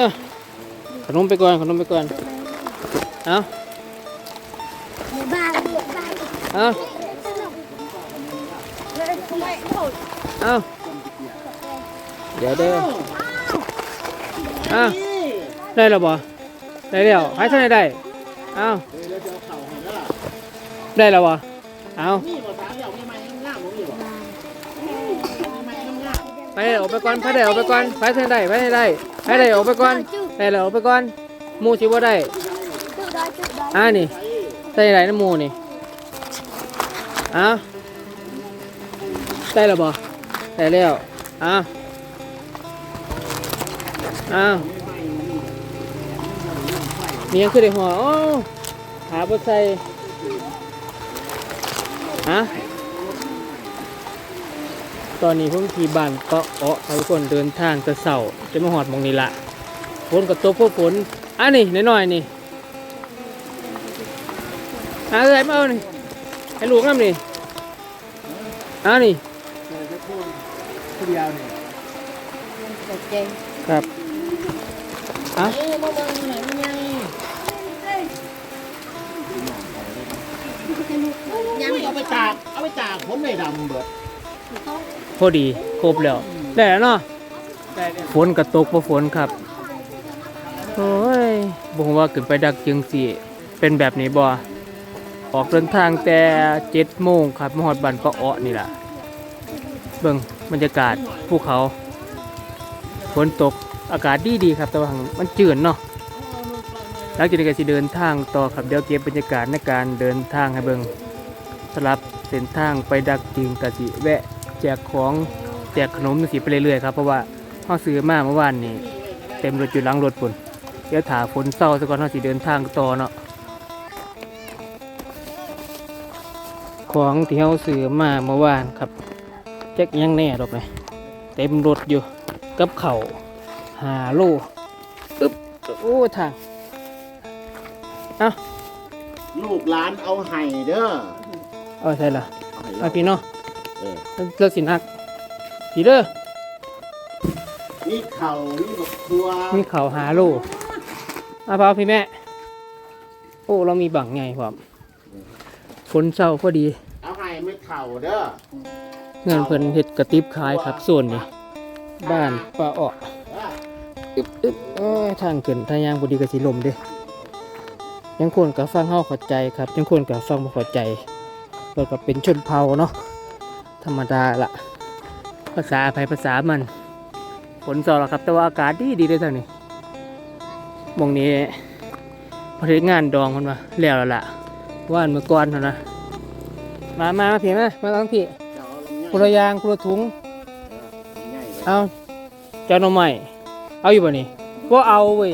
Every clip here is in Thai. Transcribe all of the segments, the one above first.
ออขนมไปก่อนขนมไปก่อน เอาบ้านบ้านเอาเอาเดี๋ยวเด้อเอาได้แล้วบ่ได้แล้วให้เท่าไหร่ได้เอาได้แล้วบ่เอาไปออกไปก่อนไปได้ออกไปก่อนไปเท่าไหร่ได้ไปเท่าไหร่ ได้ไปได้ออกไปก่อนได้แล้ออกไปก่อนหมูสิบ่ได้จุดดอยจุดดอยอ่านี่ใส่ไหนน้ำหมูนี่อ้าวได้แล้วบ่ได้แล้วอ้าวอ้าวมียังขึ้นในหัวโอ้หาบดใส่ฮะตอนนี้ผมขี่บ้านเกาะเาะทุกคนเดินทางจะเสา จะมาหอดหมองนี้ละฝนกับตกพวกฝนอะนี่น้อยๆนี่หาอะไรมาเอานี่ให้ลูกน้ำนี่อ่านี่ผู้เดียวนี่ครับอะเอ้ยบ่เบิ่งไหนมันยังยังเอาไปตากเอาไปตากผมไม่ดำเบิดพอดีครบแล้วได้แล้วเนาะ ฝนกระตกพอฝนครับโอ้ยบอกว่าขึ้นไปดักจึงสิเป็นแบบนี้บ่ออกเดินทางแต่เจ็ดโมงครับมหอดบันก็เาะนี่แหละเบิ่งบรรยากาศภูเขาฝนตกอากาศดีดีครับแต่ว่ามันจืดเนาะหลังจากนี้ก็สิเดินทางต่อครับเดี๋ยวเก็บบรรยากาศในการเดินทางให้เบิ่งสลับเส้นทางไปดักจึงกะสิแวะแจกของแจกขนมสิไปเรื่อยๆครับเพราะว่า เขาซื้อมาเมื่อวานนี่เต็มรถอยู่หลังรถปุ่นเดี๋ยวถาฝนเศร้าซะก่อนเขาสิเดินทางต่อเนาะของที่เขาซื้อมาเมื่อวานครับแจ็คยังแน่ดอกเลยเต็มรถอยู่กับเข่าวหาโลอึ๊บโอ้ทางลูกหลานเอาให้เด้อเอาใช่ละเอาให้เอาเราพี่เนาะเออเลิกสินักพี่เด้อ มีเข่ามีบักทัวมีเข่าวหาโลเอาเปล่าพี่แม่ โอ้เรามีบังไงครับฝนเศร้าพอดี เอาให้ไม่เข่าเด้อเงินเพิ่นเห็ดกระติบขายครับ ส่วนนี้บ้านป้าออกเด้ออึบอึบเอ้ยทางขึ้นทางยางบดีกระสีลมเด้ยังควรกับฟังเฮาเข้าใจครับ ยังควรกับฟังบ่เข้าใจเราก็เป็นชนเผ่าเนาะธรรมดาละภาษาไผภาษามัน ฝนเศร้าแล้วครับ แต่ว่าอากาศดีดีเลยทางนี้หมองนี้พอถึงงานดองมันมาแล้วแล้วล่ะว่านเมื่อก่อนเท่านะมามามาพี่มามาทั้งพี่เจ้าเอาลำไยกุระยางกุระถุงลำไยไว้เอาเจ้าหน่อไม้เอาอยู่บ่นี่บ่เอาเว้ย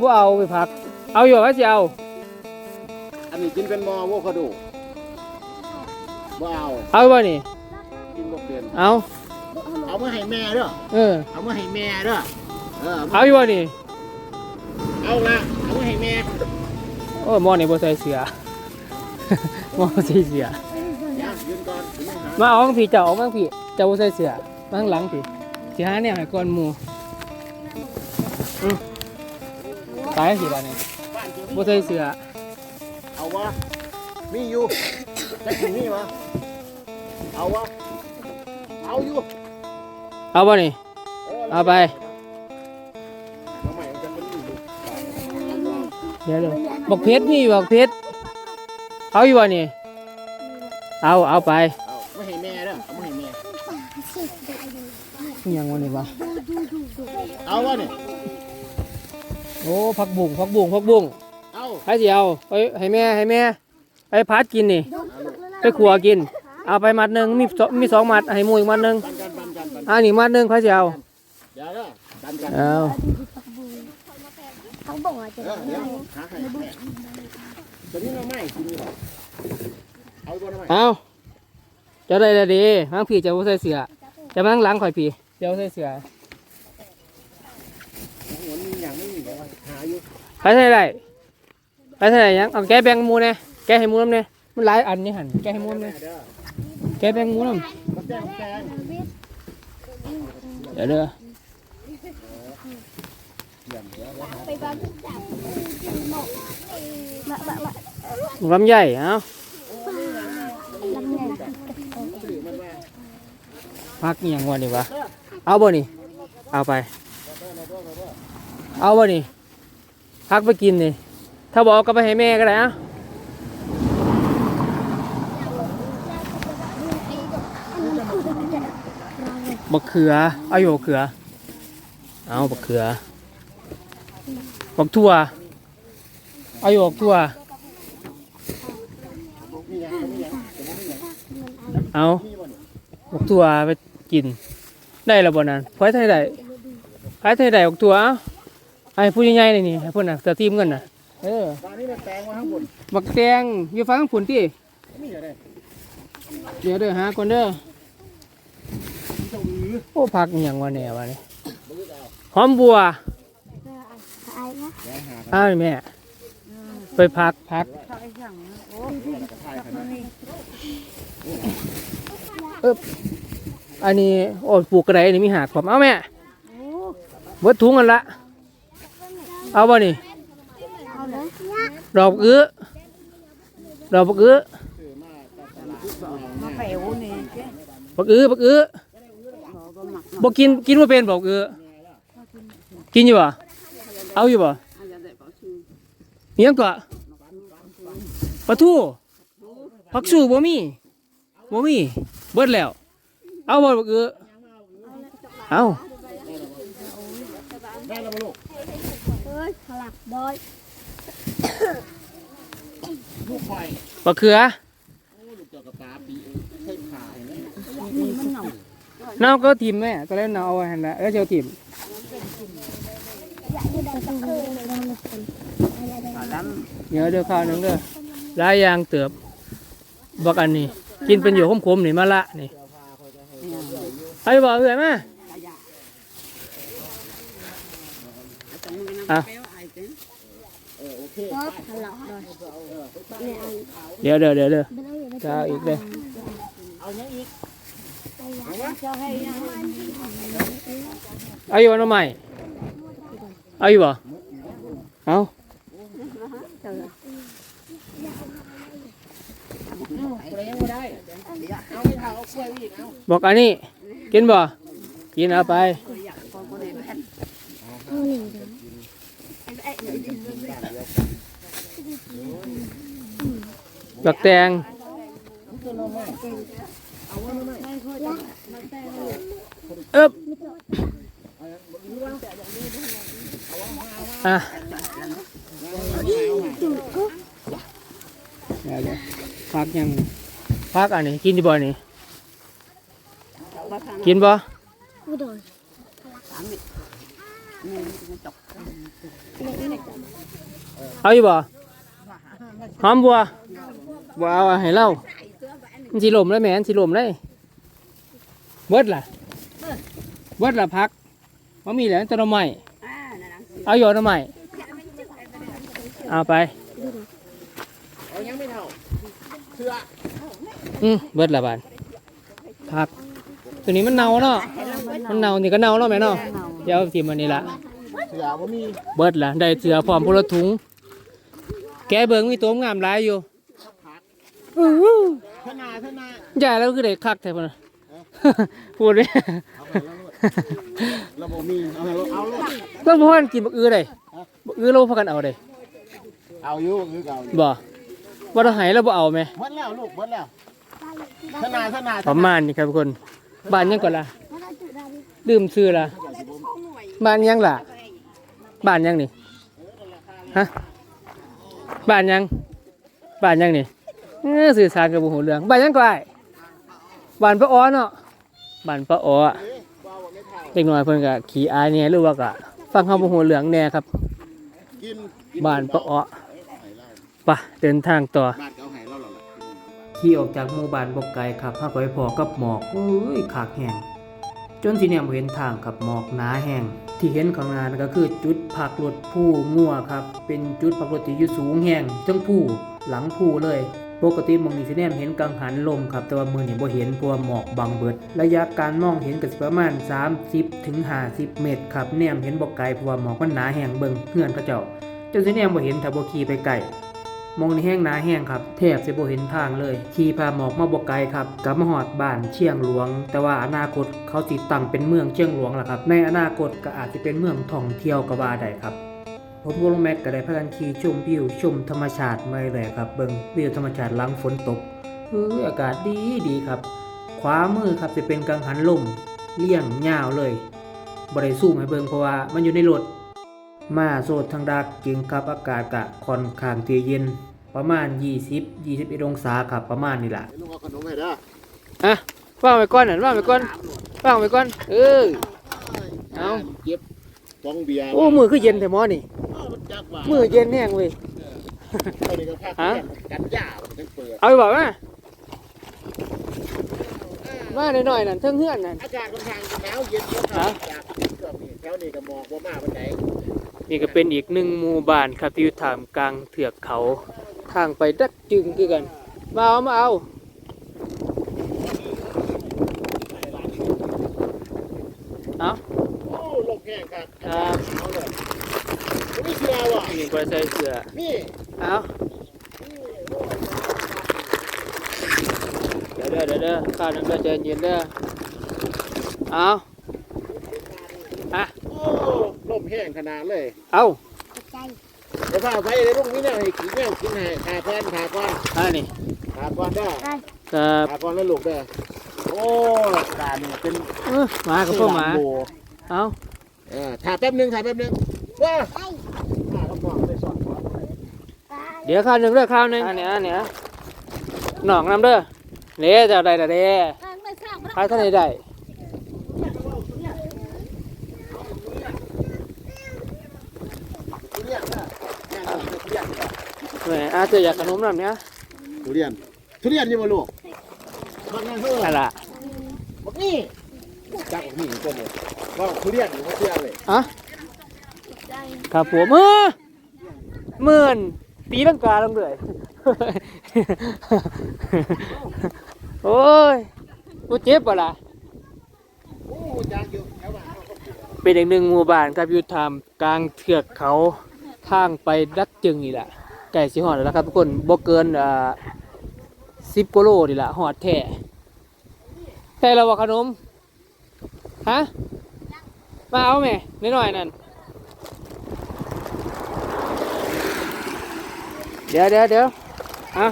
บ่เอาไปพัก เอาอยู่ว่าสิเอาอันนี้กินเป็นมอโวคาโดบ่เอาเอาบ่นี่กินบ่เป็นเอา เอามาให้แม่เด้อเออ เอามาให้แม่เด้อเออเอาอยู่บ่นี่เอาละเอามาให้แม่โอ้ยหมอนี่บ่ใส่เสื้อ หมอบ่ใส่เสื้ออย่ายืนก่อนถึงหามาเอาข้างพี่เจ้าเอาข้างพี่เจ้าบ่ใส่เสื้อมาข้างหลังพี่สิหาแนวให้ก่อนหมู่อือตายสิบัดนี้บ้านที่บ่ใส่เสื้อเอาวะมีอยู่จะกินมีวะเอาวะเอาอยู่ เอาบ่นี่ เอาไปเอาใหม่มันจะเป็นอยู่เดี๋ยวเดี๋ยวบอกเพชรนี่บอกเพชรเอาอยู่บ่นี่ เอาเอาไปเอาไม่ให้แม่เด้อเอาไม่ให้แม่อิหยังวะนี่วะเอาวะเนี่ยโอ้ผักบุ้งผักบุ้งผักบุ้งเอาให้สิเอาไปให้แม่ให้แม่ไปพัดกินนี่ ไปขัวกิน เอาไปมัดหนึ่งมีสองมีสองมัดให้หมูอีกมัดหนึ่ง อันนี้มัดหนึ่งใครสิเอาเดี๋ยวเด้อปันกันเอาเขาบอกว่าจะเออเดี๋ยวหาให้แม่ตัวนี้เราไม่กินนี่หรอเอาตัวนั้นไม่เอาเจะได้และดีมังพี่จะบ่ใส่เสื้อจะมังหลังข่อยพี่เจะบ่ใส่เสื้อหัวมีอย่างไม่มีแต่ว่าหาอยู่ไปใส่ไรไปใส่ไรยังเอาแกะแบ่งหมูเนี่ยแกะให้หมูน้ำเนี่ยมันหลายอันนี่หันแกะให้หมูน้ำแม่เนี่ยเด้อแกะแบ่งหมูน้ำมาแจ้งแจ้ง เดี๋ยวเด้อไปบ้านจับหมกมาบ้าบ้าลำใหญ่เอ้าพักย่างวันนี้วะเอาบ่นี่ เอาไป เอาบ่นี่พักไปกินนี่ ถ้าบอกก็ไปให้แม่ก็ได้อะ บักเขือ เอาอยู่บักเขือ เอาบักเขือ บักทั่ว เอาอยู่บักทั่ว เอาบักทั่วไปกิน ได้แล้วบ่นั้นพอยไทยได้พอยไทยได้บักทั่วเอาให้ผู้ใหญ่ๆนี่นี่ให้เพิ่นน่ะเสือทีมเงินน่ะ เออตอนนี้มันแตงมาข้างบนบักแตงอยู่ฟังผุนที่เดี๋ยวเด้อหาก่อนเด้อ โอ้ผักอหย่างวะแหน่วะนี่หอมบัวไอ้นะอ้าวแม่ไปพักพักเอบอันนี้โอ้ปลูกกระไดนี่มีหากผมเอาแม่เบิดถุงกันละเอาบ่นี่เอาเลยดอกอื้อดอกบักอื้อมาแปวนี่เจ้บักอื้อบักอื้อเราก็หมัก บ่กินกินบ่เป็นบอกอื้อกินอยู่บ่เอาอยู่บ่อาจจะได้บอกชื่อเมียงก็ปลาทูผักสู้บ่มีบ่มีเบิดแล้ว เอาบ่บักอื้อเอาได้แล้วมาลูกเฮ้ยขลักบอยลูกไฟบักเขือลูกเจ้ากระตาปีใช้ขายนะนี่มันเหงา เนาก็ทิมแม่ตอนแรกเนาเอาหันละเออเจ้าทิมเดี๋ยวเดี๋ยวข้าวหนึงเด้อหลายอย่างเติบบักอันนี้ กินเป็นอยู่ขมๆนี่มาละนี่ไปบอื้อยมาขยะแต่มึงก็นั่งแปวไอ้เจ้เออโอเคก็ขลักบอยเนี่ยอันเดี๋ยวเดี๋ยวเดี๋ยวเดี๋ยวเป็นอะไรไม่จะเอาอีกเด้อเอาเนี้ยอีก เจ้าให้ยังเอาอยู่บ่น้ใหม่เอาอยู่บ่เอาอะเอาไม่ทาเอากล้วยอีกเอาบอกอันนี้ กินบ่ กินเอาไปอยากแม่นเอาหนึ่งเดียวบักแตง เอ๊บอะพักยังพักอันนี้กินดีบ่นี่กินบ่เอาอยู่บ่หอมบัวบัวเอาให้เล่ามันสิลมเลยแม่มันสิลมเลย เบิดล่ะเบิดล่ะพักมันมีแหล้วต้นไม้อ่านั่นนะเอาอยู่ต้นไม้เอาไปเอายังไม่เท่าเถื่ออืมเบิดละบานพัก ตัวนี้มันเน่าเนาะมันเน่านี่ก็เน่าเนาะแม่เนาะเดี๋ยวเอาทีมันนี่ละเถื่อว่ามีเบิดละได้เสือพร้อมพลถุง แกเบิ่งมีตัวงามหลายอยู่อื้อหือธนาธนาใหญ่แล้วคือเด็กคักแท้พุ่นน่ะ พูดเลยเอาไปแล้วลูกเราบ่มีเอาไปลูกเอาลูกต้องพ่อกันกินบักอื้อได้บักอื้อเราพากันเอาได้เอาอยู่คือเก่าอยู่บ่บ่ต้องให้เราบ่เอาแม่หมดแล้วลูกหมดแล้วธนาธนาประมาณนี้ครับทุกคนบ้านยังก่อนล่ะถ้าเราจุดได้ดื่มซื้อล่ะบ้านยังล่ะบ้านยังนี่ฮะบ้านยังบ้านยังนี่เออสื่อสารกับบุหูเรื่องบ้านยังก่อนบ้านป้าอ้อเนาะ บ้านป้าอ้ออะเด็กน้อยเพิ่นก็ขี่อายเนี่ยหรือว่าก็ฟังเขาบุหูเรื่องแน่ครับบ้านป้าอ้อไปะเดินทางต่อขี่ออกจากหมู่บ้านบกไกลครับพาไปพอกับหมอกโอ้ยขากแห้งจนสิเนี่ยเห็นทางกับหมอกหนาแห้งที่เห็นข้างหน้านก็คือจุดพักรถผู้งัวครับ เป็นจุดพักรถที่อยู่สูงแห้งจังผู้หลังผู้เลย ปกติมองนี้สิแนมเห็นกังหันลมครับ แต่ว่ามือนี่บ่เห็นเพราะว่าหมอกบังเบิด ระยะการมองเห็นก็สิประมาณ 30ถึง50 เมตรครับแนมเห็นบ่ไกลเพราะว่าหมอกมันหนาแห้งเบิ่งเฮือนเขาเจ้าจนสิแนมบ่เห็นถ้าบ่ขี่ไปไกลมองในแห้งหนาแห้งครับแทบจะบ่เห็นทางเลยขี่พาหมอกมาบ่ไกลครับกับมาฮอดบ้านเชียงหลวง แต่ว่าอนาคตเขาสิตั้งเป็นเมืองเชียงหลวงล่ะครับ ในอนาคตก็อาจจะเป็นเมืองท่องเที่ยวก็ว่าได้ครับ ผมกับลุงแม็กก็ได้พากันขี่ชมวิวชมธรรมชาติมาเลยครับ เบิ่งวิวธรรมชาติหลังฝนตกเอออากาศดีดีครับ ขวามือครับจะเป็นกังหันลมเลี่ยงยาวเลยบ่ได้สู้ให้เบิ่งเพราะว่ามันอยู่ในรถมาโซดทางดักจึงครับอากาศกะค่อนข้างที่เย็น ประมาณ 20 21องศาครับประมาณนี้ล่ะลุงเอาขนมให้เด้ออะว่างไปก่อนน่ะว่างไปก่อนว่างไปก่อนเออเอาเก็บฟองเบียร์โอ้มือคือเย็นแท้หมอนี่เอามันจักว่ามือเย็นแห้งเว้ยเท่านี้ก็พาฮะกันหญ้ามันถึงเปิดเอาไปบอกมามาหน่อยๆนั่นเทิงเฮือนนั่นอากาศค่อนข้างจะหนาวเย็นเยอะคฮะรับจากเกือบนี่แถวนี้ก็หมอกบ่มาปานใดนี่ก็เป็นอีกหนึ่งหมู่บ้านครับที่อยู่ท่ามกลางเถือกเขาทางไปดักจึงคือกันมาเอามาเอาเอาโอ้ลมแห้งครับครั บเอาเลยไม่เชื่อว่ะนี่ก็ใส่เสื้อนี่เอาเดี๋ยวเด้อเดี๋ยวเด้อข้าวนึงก็ใจเย็นเด้อเอาอะโอ้ลมแห้งขนาดเลย เอาใจเดี๋ยวพาไปเลยลุงนี่เนี่ยให้กินแก้วกินให้ขาก้อนขาก้อนอ่านี่ขาก้อนเด้อครับขาก้อนแล้วลูกเด้อโอ้ตานี่เป็นเออหมากับพ่อหมาโเอาเออถ่ายแป๊บหนึงถ่ายแป๊บหนึงว้า ใจ ถ่ายแล้วบอกไปสอนก่อน ใจ เดี๋ยวข้าวหนึ่งเด้อข้าวหนึ่งอันนี้อันนี้หนองน้ำเด้อเละจะเอาได้แต่เด้ทางไม่สร้างขายเท่าไหร่ได้ทุเรียนนะแม่นบ่ทุเรียนบ่แหมอาเจออยากขนมน้ำเนี้ยทุเรียน ทุเรียนอยู่บ่ลูกมันนั่นเท่าไหร่อะไรบอกนี่จักบอกนี่ก็เลยว่าทุเรียนอยู่บ่เชื่อเลยอะใจครับผมเออหมื่น ตีลังกาลงเลยโอ้ยกูเจ็บปะล่ะโอ้จักอย่านเป็นอีกหนึ่งหมู่บ้านครับอยู่ทามกลางเทือกเขาทางไปดักจึงนี่แหละไก่สิหอดแล้วครับทุกคนบ่เกินอ่าสิบกิโลนี่แหละหอดแท้แท้แล้วว่าขนมฮะมาเอาแม่นิดหน่อยนั่น เดี๋ยวเดี๋ยวเดี๋ยวอะ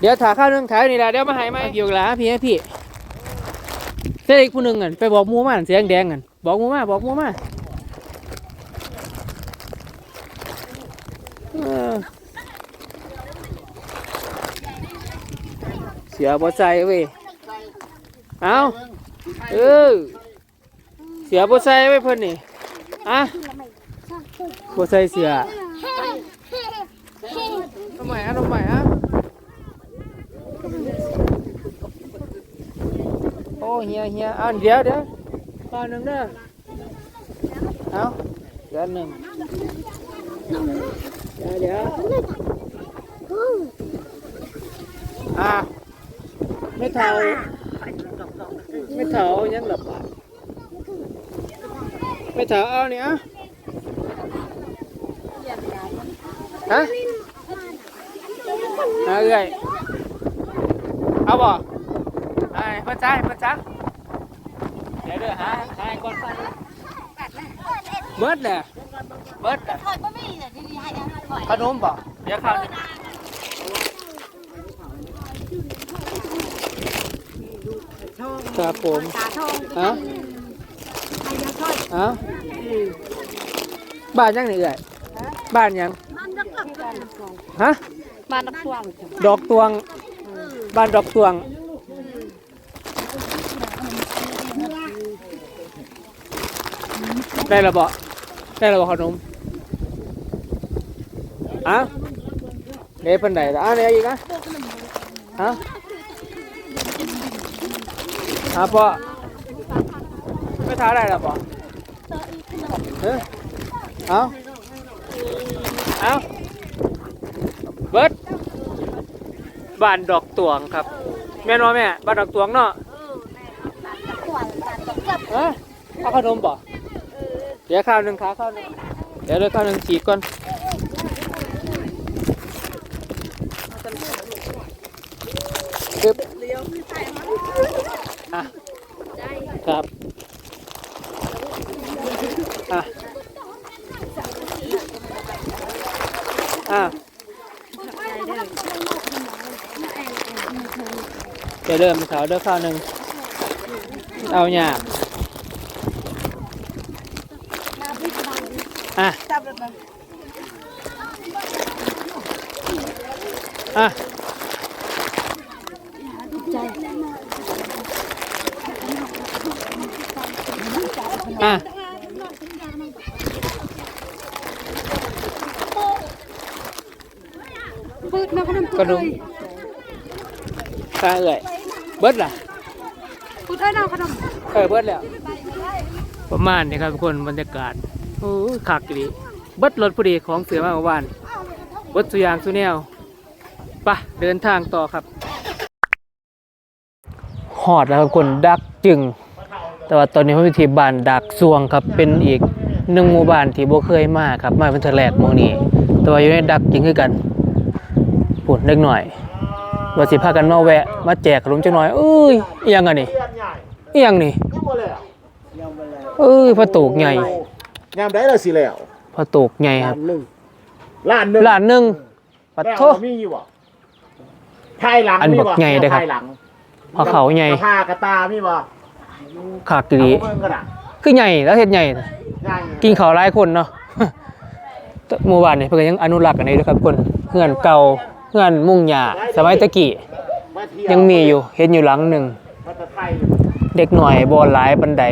เดี๋ยวถ่ายข้าวหนึงถ่ายนี่แหละเดี๋ยวมาให้ไหมเกี่ยวกับหลาพี่ให้พี่เส้นอีกผู้หนึ่งกันไปบอกหมูมาอันเสียงแดงกันบอกหมูมาบอกหมูมาเออเสียบ่ใจเว้ยเอาเออเสียบ่ใจเว้ยเพิ่นนี่อะสร้างตึกบ่ใส่เสีย เฮ้เฮ้เฮ้ ทำไมอะทำไมอะโอ้ เฮียเฮียเอาเดี๋ยวเดี๋ยวข้าวหนึ่งเด้อเอาเดี๋ยวหนึ่งเดี๋ยวเดี๋ยวอะไม่เท่าไม่เท่ายังหลับอะไม่เท่าเอาเนี่ยอะฮะเอาเอ้ยเอาบ่ไอ้ เพิ่นจ้าเพิ่นจ้าเดี๋ยวเด้อหาหาให้ก่อนเบิดแหละเบิดแหละคอยก็มีแต่ดีๆให้กันคอยขนมบ่เดี๋ยวข้าวหนึ่งครับผมตาทองเอ้าให้ยาช่วยเอ้าบ้านยังนี่เอ้ยบ้านยังมันดักหลักกันฮะมันดักทวงดอกตวงบ้านดอกตวง ได้และบ่ได้และบ่ขนมอะเด้เพิ่นได้ละอะเดี๋ยวอีกนะฮะอะพ่อไม่ท้าได้และบ่เอ้ยเอาเอาเบิดบ้านดอกตวงครับ แม่นว่าแม่บ้านดอกตวงเนาะขวานการตกกับฮะข้าวขนมบ่ เดี๋ยวข้าวหนึ่งขาข้าวหนึ่งเดี๋ยวเลยข้าวหนึ่งฉีกก่อนปึ๊บอะครับอะอะเดี๋ยวเริ่มเขาเด้อข้าวหนึ่งเอาเนี่ยาก อะอะอะปืดมาขนมกระดุมตาเอ่ยเบิดล่ะปืดได้น้ขนมเออเบิดแล้ว ประมาณนี้ครับทุกคนบรรยากาศโอ้ยคักดีเบิดรถพอดีของเสือมาเมื่อวานเบิดสุยางสุแนวปะเดินทางต่อครับหอดแล้วครับคนดักจึง แต่ว่าตอนนี้ผมอยู่ที่บ้านดักซวงครับเป็นอีกหนึ่งหมู่บ้านที่โบเคยมาครับมาเป็นเทแรกมองนี้ แต่ว่าอยู่ในดักจึงคือกันปุ่นเล็กหน่อยว่าสิพากันมาแวะ มาแจกขนมจังหน่อยเอ้ยอิหยังอันนี้เรียนใหญ่อิหยังนี่เอ้ยพระตูกใหญ่ ยามได้ละสิแล้วพระตูกใหญ่คล้ารับนหนึงล้านหนึงล้านหนึ่งปัดแล้วโทมีอยู่บ่ภายหลังอันมีบักบ่ใหญ่เด้อครับภายหลังพระเขาใหญ่ กระพากระตามีบ่ขากดี เอาเบิ่งกันน่ะคือใหญ่แล้วเฮ็ดใหญ่ ใหญ่กินข้าวหลายคนเนาะ หมู่บ้านนี่เพิ่นก็ยังอนุรักษ์กันอยู่เด้อครับคนเฮือนเก่าเฮือนมุ่งหญ้าสมัยตะกี้มาเที่วยังมีอยู่เห็นอยู่หลังหนึ่ง มาแตะไทยเด็กหน่อยบ่หลายปานใด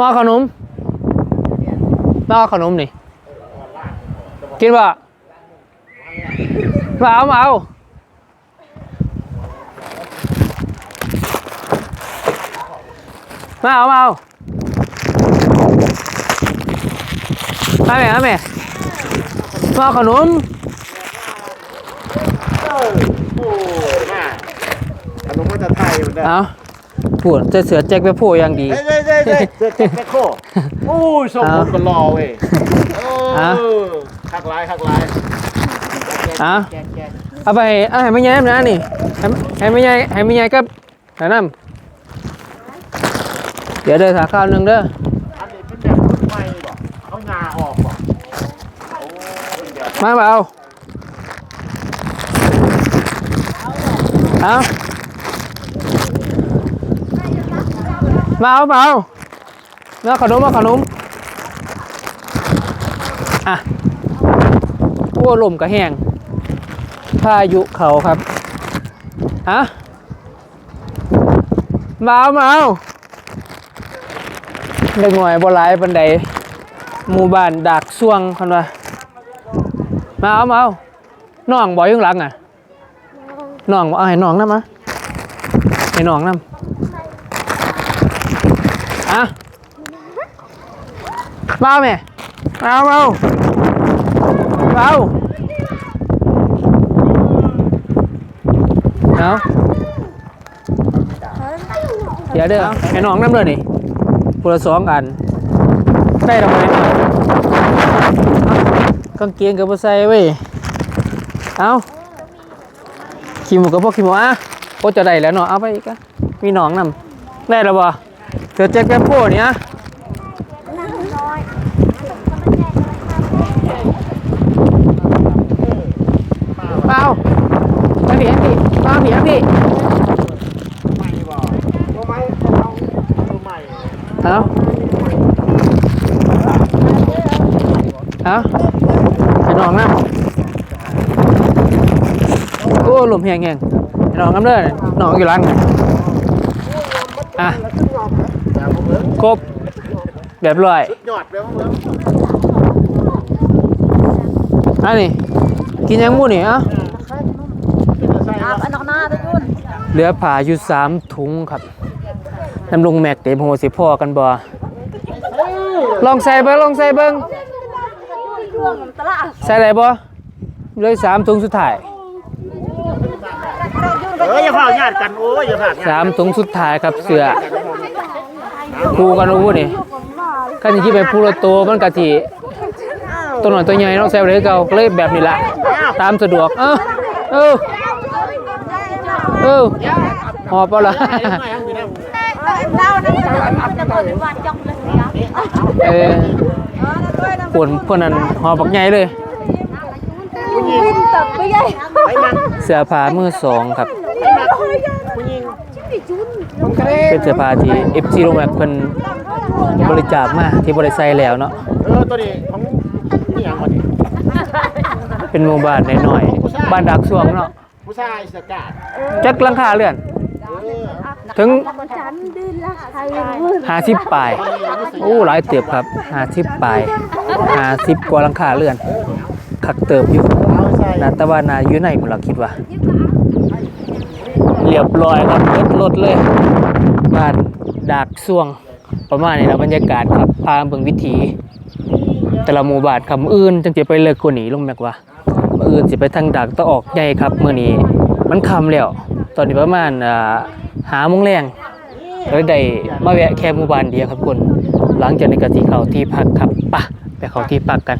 มาเอาขนมมาเอาขนมนี่กินบ่มาเอามาเอามาเอามาเอามาแม่มาแม่มาเอาขนมเออโอ้มาขนมมาแตะไทยมันได้เอาปวดจะเสือแจ็คไปโผล่อย่างดีเฮ้ยเฮ้ยเฮ้ยเฮ้ยเจ็ดเจ็ดแม่โคโอ้ยส่งผลกันรอเว้ยเออะอคักหลายคักหลายอะแกะแกะเอาไปเอาให้ไม่ใหญ่นะนี่ให้ให้ไม่ใหญ่ให้ไม่ใหญ่กับแนะนำเดี๋ยวเดินสาข้าวหนึ่งเด้ออันนี้เป็นแบบรุ่นใหม่บ่เอางาออกบ่โอ้ยเดี๋ยวมาเปล่าเอา มาเอามาเอาเนื้อขนมมาขนมอะโอ้ลมกระแห้งพายุเขาครับฮะมาเอามาเอาเด็กหน่อยบ่หลายปันใดหมู่บ้านดากซ่วงคันว่ามาเอามาเอาน้องบ่อยู่ข้างหลังอะน้องเอาให้น้องนำมาให้น้องนำ อะมาเอาแม่มาเอาเอาเอาเอาเดี๋ยวเด้อให้น้องน้ำเลยนี่พูละสองอัน ได้ทำไมกางเกงกับบ่ใส่เว้ย เอาขี้หมูกับพวกขี้หมูอะโคจะได้แล้วเนาะ เอาไปอีกอะมีหนองนำได้แล้วบ่ เสือแจ็คแปมโป้เนี่ยน้อยเปล่ามาเถียงพี่มาเถียงพี่ใหม่บ่ตัวใหม่เอาตัวใหม่เอาอาให้น้องนำโอ้ลมแหงแหงให้น้องนำเด้อน้องอยู่ร้านกันอะ แล้วขึ้นยอมนะอย่ามาเบิ่งครบแบบร้อยสุดยอดเลยมาเบิ่งอันนี้กินยังมูนี่อะเป็นจะใส่อาบบ่อันนอกหน้าตะยุ่นเหลือผ่าอยู่สามถุงครับน้ำลงแม็กเต็มหัวสิพ่อกันบ่ลองใส่เบิ้งลองใส่เบิ้งเครื่องตลาดใส่ได้บ่เลยสามถุงสุดท้ายเอออย่าพาญาติกันโอ้ยอย่าพาญาติสามถุงสุดท้ายครับเสือ คู่กันรู้นี่คันที่ไปพูละตัวมันกะทิตัวหน่อยตัวใหญ่เนาะแซวเลยเก่าก็เลยแบบนี้ละตามสะดวก เออเออเออหอบเอาละเออปวนพวกนั้นหอบบักใหญ่เลยวินตับไปยัยไปมันเสื้อผ้ามือสองครับผู้หญิง เป็นเสื้อผ้าที่ FC โรงแรมเพิ่นบริจาคมาที่บริใส่แล้วเนาะเออตัวนี้ของนี่อย่างวันนี้เป็นหมู่บ้านน้อยๆบ้านดักสวงเนาะผู้ชายสกัดจักหลังคาเรือน ถึงฉันดื้อละใครมือ50ปลายโอ้หลายเติบครับ50ปลาย50กว่าหลังคาเรือนคักเติบอยู่เอาใส่นาตะวันนาอยู่ไหนพุ่นล่ะคิดว่า เรียบร้อยครับเบิดรถเลยบ้านดากซ่วงประมาณนี้นะบรรยากาศครับพาเบิ่งวิถีแต่ละหมู่บ้านครับมื้ออื่นจังสิไปเลิกกว่านี้ลงแม็กว่ามื้ออื่นสิไปทางดากตะออกใหญ่ครับเมื้อนี้มันคำแล้วตอนนี้ประมาณอ่าหามงแรงเลยได้มาแวะแค่หมู่บ้านเดียวครับคุณหลังจากนี้ก็สิเขาที่พักครับปะไปเขาที่พักกัน